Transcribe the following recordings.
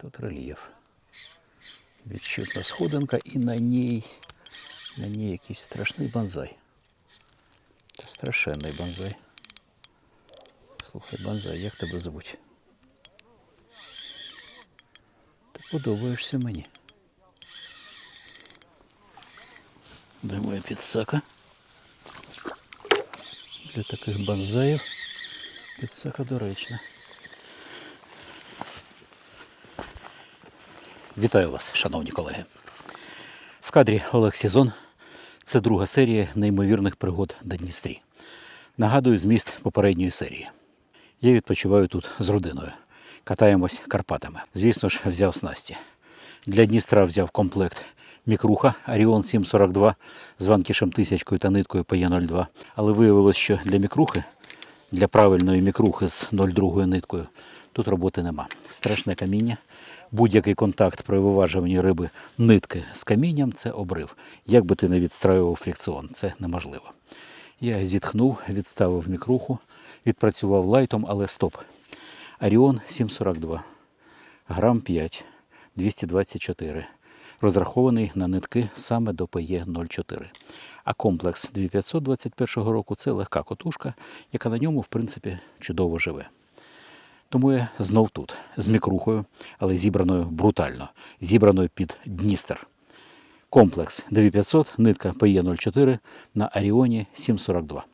Тут рельєф. Відчутна сходинка і на ній, на ній якийсь страшний банзай. Страшенний банзай. Слухай, банзай, як тебе звуть? Ти подобаєшся мені. Де підсака? Для таких банзаїв підсака доречна. Вітаю вас, шановні колеги. В кадрі Олег Сізон. Це друга серія неймовірних пригод на Дністрі. Нагадую зміст попередньої серії. Я відпочиваю тут з родиною. Катаємось Карпатами. Звісно ж, взяв снасті. Для Дністра взяв комплект мікруха Аріон 742 з ванкішем тисячкою та ниткою ПЕ02. Але виявилось, що для мікрухи, для правильної мікрухи з 0,2 ниткою, тут роботи нема. Страшне каміння. Будь-який контакт при виважуванні риби нитки з камінням це обрив. Як би ти не відстраював фрикціон, це неможливо. Я зітхнув, відставив мікруху, відпрацював лайтом, але стоп. Аріон 742, грам 5, 224. Розрахований на нитки саме до ПЕ 04. А комплекс 2521 року це легка котушка, яка на ньому, в принципі, чудово живе. Тому я знов тут, з мікрухою, але зібраною брутально, зібраною під Дністер. Комплекс 2500, нитка ПЕ04 на Аріоні 742.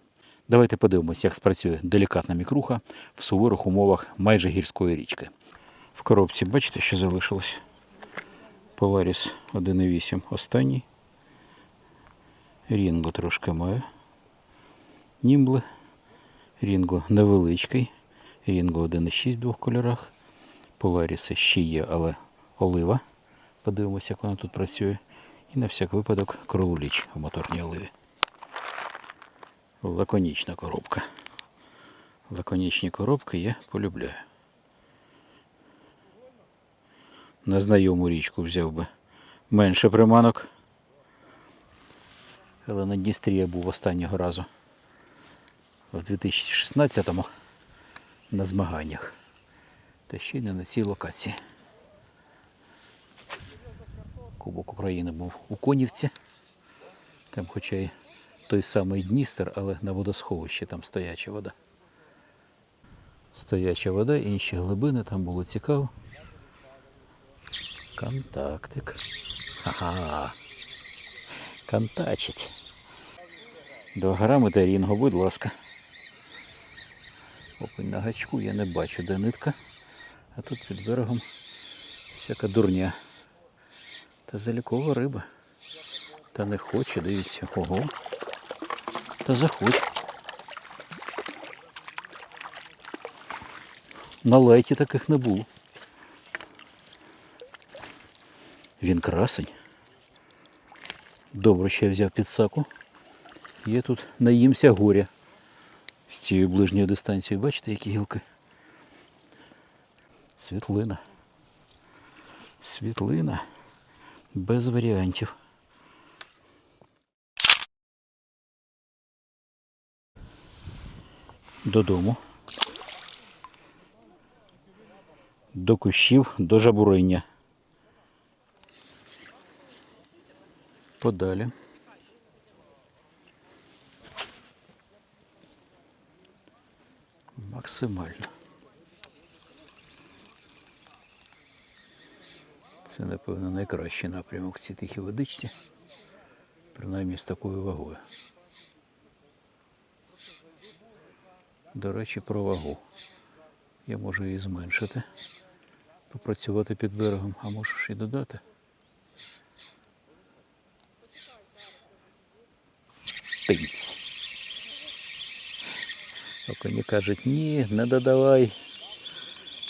Давайте подивимось, як спрацює делікатна мікруха в суворих умовах майже гірської річки. В коробці бачите, що залишилось? Polaris 1.8 останній. Рінго трошки має. Німбли. Рінго невеличкий. Рінго 1.6 в двох кольорах. Polaris ще є, але олива. Подивимося, як вона тут працює. І на всяк випадок кролуліч в моторній оливі. Лаконічна коробка. Лаконічні коробки я полюбляю. На знайому річку взяв би менше приманок. Але на Дністрі я був останнього разу в 2016-му на змаганнях. Та ще й не на цій локації. Кубок України був у Конівці. Там хоча й той самий Дністер, але на водосховищі там стояча вода. Стояча вода, інші глибини, там було цікаво. Контактик. Ага. Контачить. Два грами та рінго, будь ласка. Окунь на гачку я не бачу, де нитка. А тут під берегом всяка дурня. Та залікова риба. Та не хоче, дивіться. Ого. Та заходь. На лайті таких не було. Він красень. Добре, що я взяв підсаку. Я тут наїмся горя з цією ближньою дистанцією. Бачите, які гілки? Світлина. Світлина. Без варіантів. Додому. До кущів, до жабуриння. Подалі. Максимально. Це, напевно, найкращий напрямок в цій тихій водичці, принаймні з такою вагою. До речі, про вагу. Я можу її зменшити, попрацювати під берегом, а можу ж і додати. Окуні кажуть, ні, не додавай.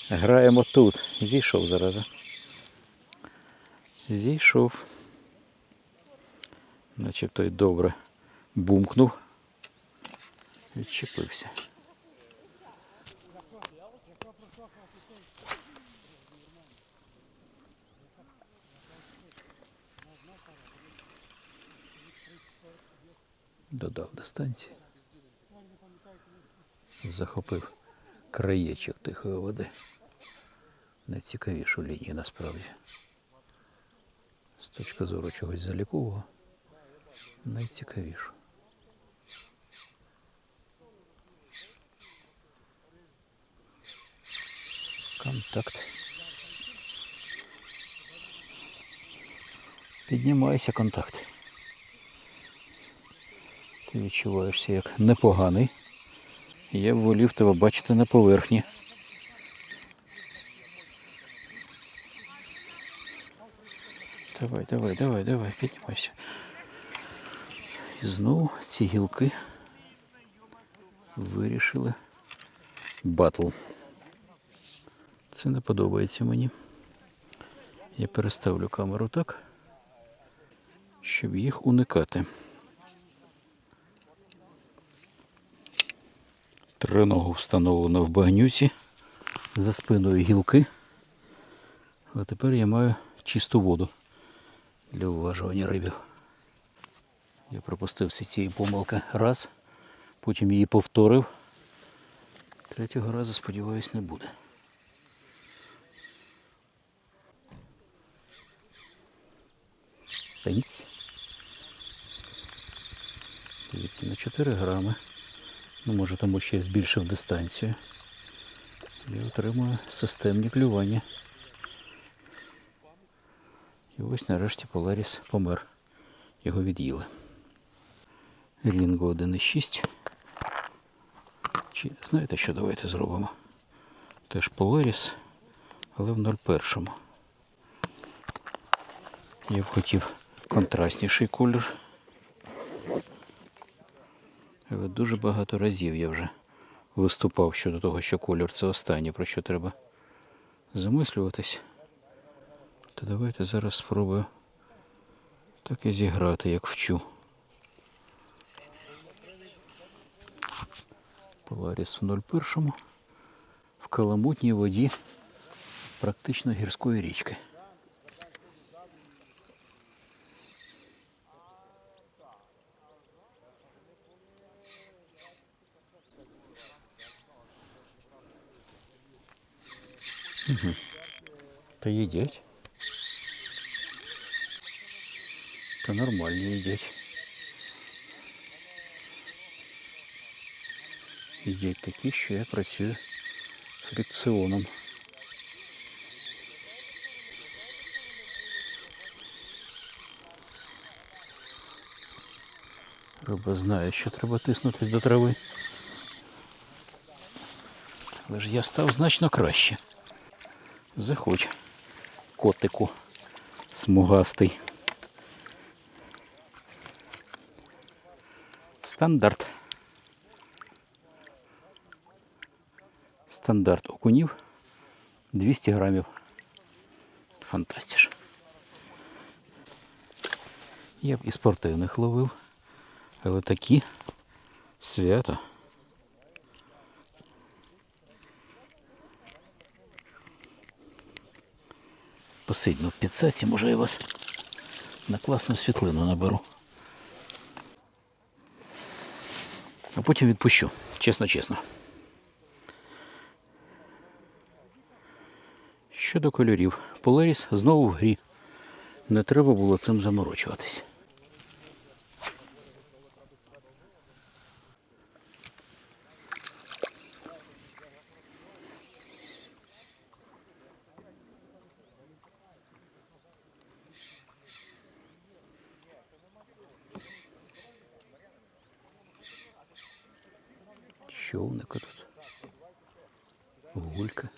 Граємо тут. Зійшов зараза. Зійшов. Начебто й добре бумкнув. Відчепився. Додав дистанції. Захопив краєчок тихої води. найцікавішу лінію насправді. З точки зору чогось залікового, найцікавішу. Контакт. Піднімайся контакт. Ти відчуваєшся як непоганий. Я б волів тебе бачити на поверхні. Давай, давай, давай, давай, піднімайся. І знову ці гілки вирішили батл. Це не подобається мені. Я переставлю камеру так, щоб їх уникати. Триногу встановлено в багнюці за спиною гілки. А тепер я маю чисту воду для уважування рибів. Я пропустився цієї помилки раз, потім її повторив. Третього разу, сподіваюсь, не буде. Дивіться, на 4 грами. Ну, може, тому що я збільшив дистанцію. І отримую системні клювання. І ось нарешті Поларіс помер. Його від'їли. Рінго 1,6. Чи знаєте, що давайте зробимо? Теж Поларіс, але в 0,1. Я б хотів контрастніший колір. Але дуже багато разів я вже виступав щодо того, що колір це останнє, про що треба замислюватись. То давайте зараз спробую так і зіграти, як вчу. Поларіс в 01 в каламутній воді практично гірської річки. Та їдять. Та нормально їдять. Їдять такі, що я працюю фрикціоном. Риба знає, що треба тиснутись до трави. Але ж я став значно краще. Заходь, котику смугастий. Стандарт. Стандарт окунів 200 грамів. Фантастиш. Я б і спортивних ловив, але такі свято. Посидьмо в підсаці, може я вас на класну світлину наберу. А потім відпущу, чесно-чесно. Щодо кольорів, Polaris знову в грі. Не треба було цим заморочуватись. Човника тут. Гулька.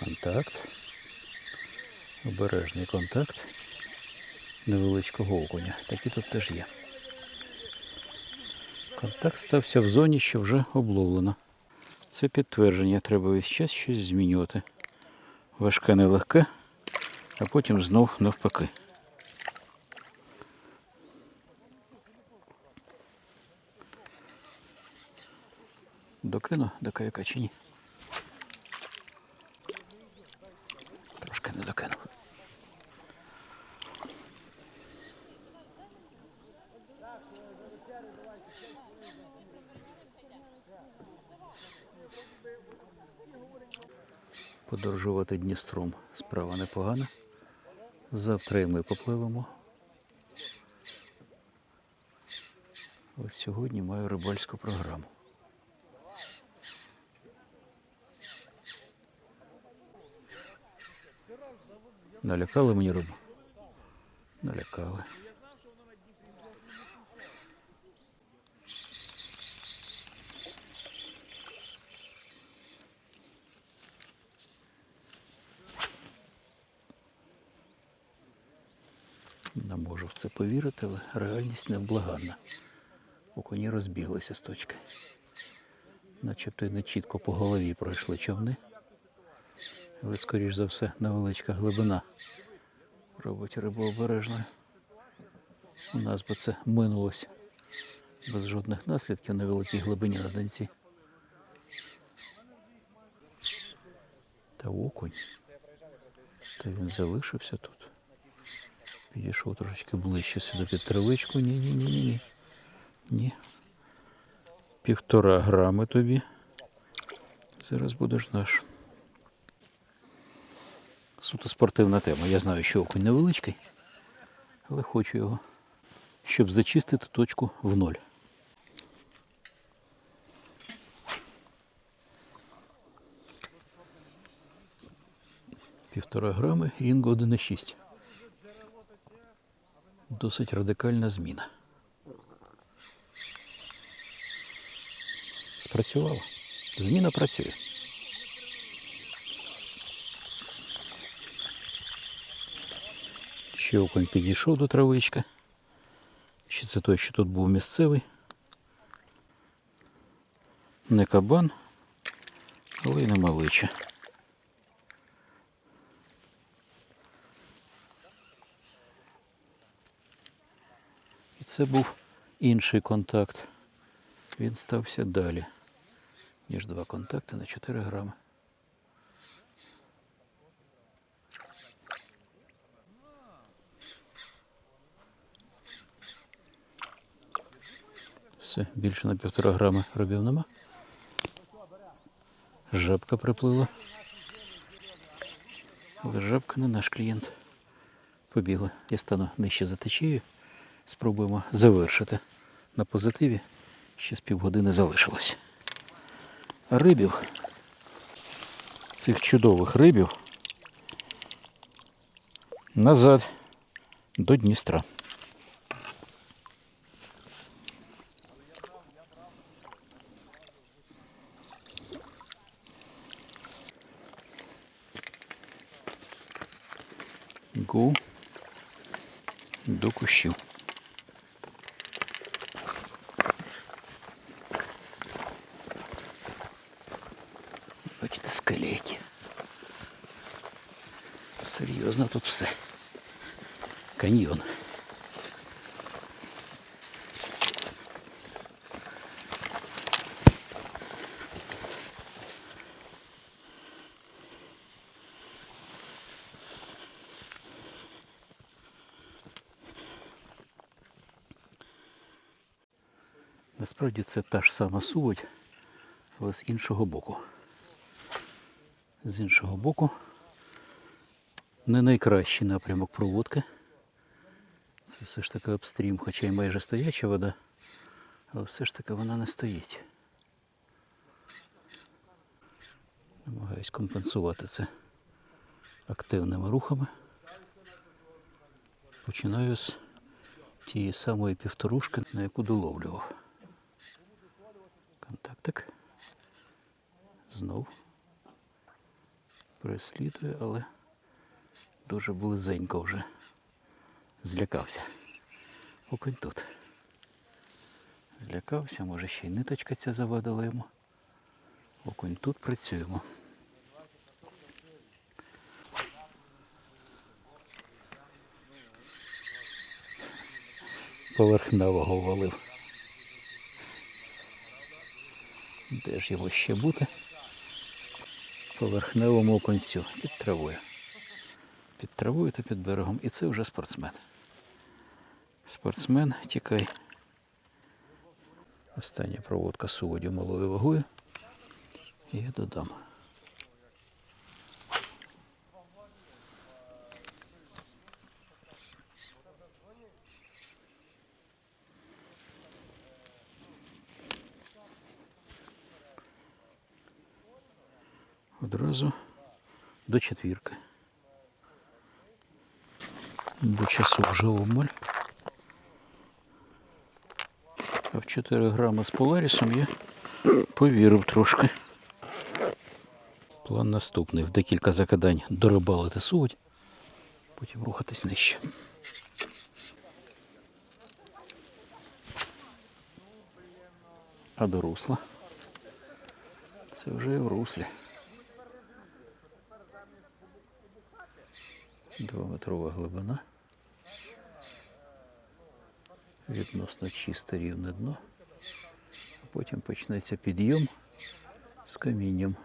Контакт. Обережний контакт невеличкого окуня. Такі тут теж є. Контакт стався в зоні, що вже обловлено. Це підтвердження, треба весь час щось змінювати. Важке нелегке, а потім знов навпаки. Докину до каяка чи ні? Трошки не докинув. Подорожувати Дністром справа непогана. Завтра ми попливемо. Ось сьогодні маю рибальську програму. Налякали мені рибу? Налякали. Не можу в це повірити, але реальність невблаганна. Окуні розбіглися з точки. Начебто й не чітко по голові пройшли човни. Але, скоріш за все, невеличка глибина робить рибу обережною. У нас би це минулося без жодних наслідків на великій глибині на донці. Та окунь. Та він залишився тут. Підійшов трошечки ближче сюди під травичку. Ні, ні, ні, ні, ні. Ні. Півтора грами тобі. Зараз будеш наш. Суто спортивна тема. Я знаю, що окунь невеличкий, але хочу його, щоб зачистити точку в ноль. Півтора грами, рінго 1,6. Досить радикальна зміна. Спрацювала. Зміна працює. Ще окунь підійшов до травички. Чи це той, що тут був місцевий? Не кабан, але й не малича. Це був інший контакт. Він стався далі, ніж два контакти на 4 грами. Все, більше на півтора грами робів нема. Жабка приплила. Але жабка не наш клієнт. Побігла. Я стану нижче за течією. Спробуємо завершити на позитиві. Ще з півгодини залишилось. Рибів, цих чудових рибів, назад до Дністра. Гу до кущів. Бачите, скелеті. Серйозно тут все. Каньйон. Насправді це та ж сама суводь, але з іншого боку. З іншого боку, не найкращий напрямок проводки. Це все ж таки обстрім, хоча й майже стояча вода, але все ж таки вона не стоїть. Намагаюсь компенсувати це активними рухами. Починаю з тієї самої півторушки, на яку доловлював. Контактик. Знов переслідує, але дуже близенько вже злякався. Окунь тут. Злякався, може ще й ниточка ця завадила йому. Окунь тут працюємо. Поверхневого валив. Де ж його ще бути? Поверхневому оконцю під травою. Під травою та під берегом. І це вже спортсмен. Спортсмен, тікай. Остання проводка суводів малою вагою. І я додам. Одразу до четвірки. Бо часу вже обмаль. А в 4 грами з Поларісом я повірив трошки. План наступний. В декілька закидань дорибалити суводь, потім рухатись нижче. А до русла. Це вже і в руслі. Двометрова глибина. Відносно чисте рівне дно. А потім почнеться підйом з камінням.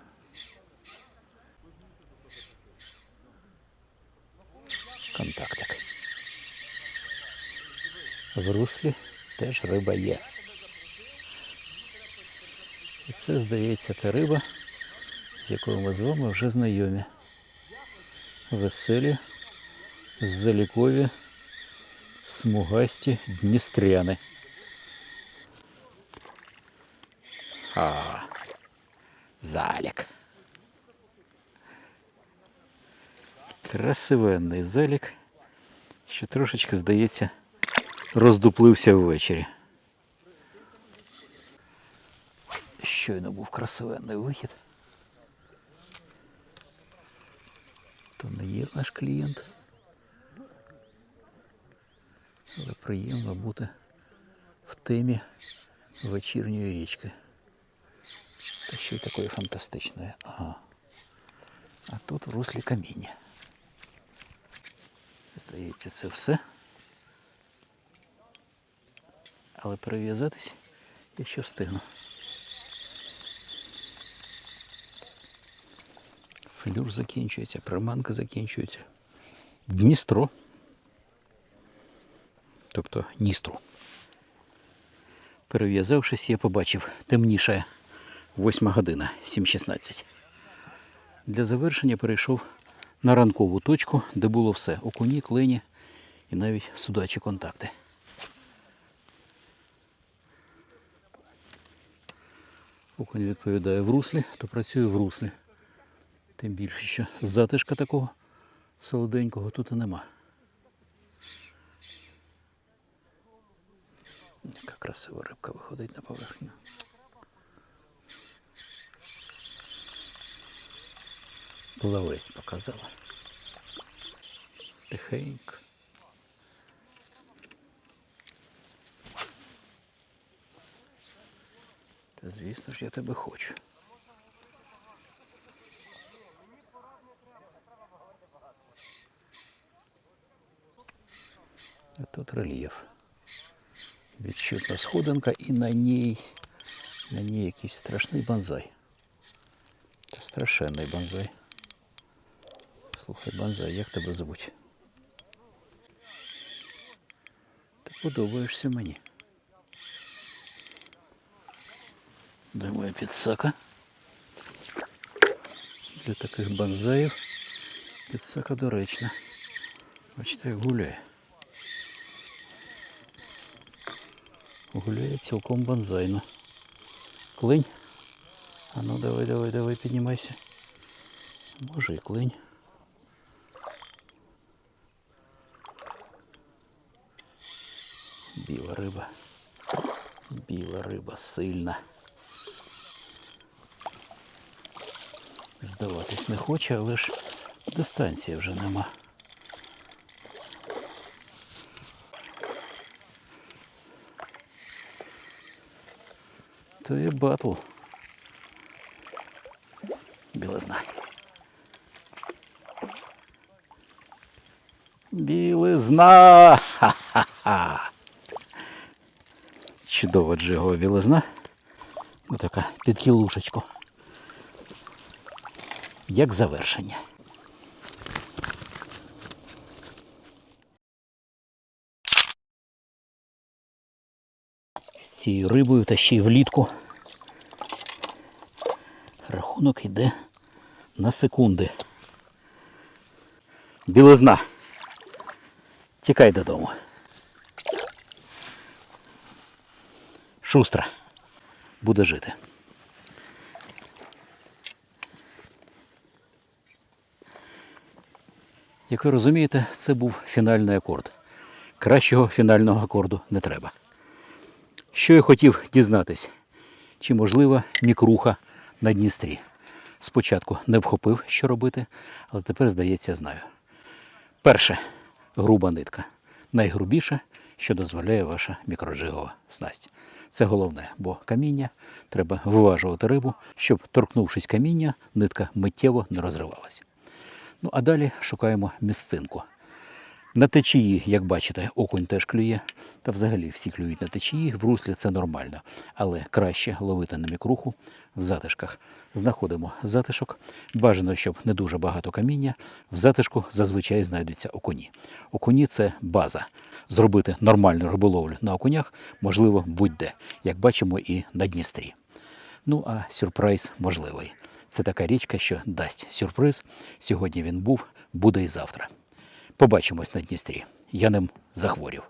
Контактик. В руслі теж риба є. І це, здається, та риба, з якою ми з вами вже знайомі. Веселі, залікові, смугасті дністряни. А, залік. Красивенний залік, що трошечки, здається, роздуплився ввечері. Щойно був красивенний вихід. То не є наш клієнт. приємно бути в темі вечірньої річки. Та ще й такої фантастичної. Ага. А тут в руслі каміння. Здається, це все. Але перев'язатись я ще встигну. Флюр закінчується, приманка закінчується. Дністро. Тобто Дністру. Перев'язавшись, я побачив темніше 8 година 7.16. Для завершення перейшов на ранкову точку, де було все. Окуні, клені і навіть судачі контакти. Окунь відповідає в руслі, то працює в руслі. Тим більше, що затишка такого солоденького тут і нема. Яка красива рибка виходить на поверхню. Плавець показала. Тихенько. Та звісно ж я тебе хочу. А тут рельєф. Відчутна сходинка і на ній, на ній якийсь страшний банзай. Та страшенний банзай. Слухай, банзай, як тебе звуть? Ти подобаєшся мені. Де моя підсака? Для таких банзаїв підсака доречна. Бачите, як гуляє. Гуляє цілком банзайно. Клинь. А ну давай, давай, давай, піднімайся. Може і клинь. Біла риба. Біла риба сильна. Здаватись не хоче, але ж дистанції вже нема. То є батл. Білизна. Білизна! Ха-ха-ха! Чудова джигова білизна. Ну така під. Як завершення. цією рибою та ще й влітку. Рахунок йде на секунди. Білизна. Тікай додому. Шустра буде жити. Як ви розумієте, це був фінальний акорд. Кращого фінального акорду не треба. Що я хотів дізнатись, чи можлива мікруха на Дністрі. Спочатку не вхопив, що робити, але тепер, здається, знаю. Перше груба нитка. Найгрубіше, що дозволяє ваша мікроджигова снасть. Це головне, бо каміння треба виважувати рибу, щоб, торкнувшись каміння, нитка миттєво не розривалася. Ну а далі шукаємо місцинку. На течії, як бачите, окунь теж клює, та взагалі всі клюють на течії, в руслі це нормально, але краще ловити на мікруху в затишках. Знаходимо затишок. Бажано, щоб не дуже багато каміння. В затишку зазвичай знайдуться окуні. Окуні це база. Зробити нормальну риболовлю на окунях можливо будь-де, як бачимо і на Дністрі. Ну а сюрприз можливий. Це така річка, що дасть сюрприз. Сьогодні він був, буде і завтра. Побачимось на Дністрі. Я ним захворів.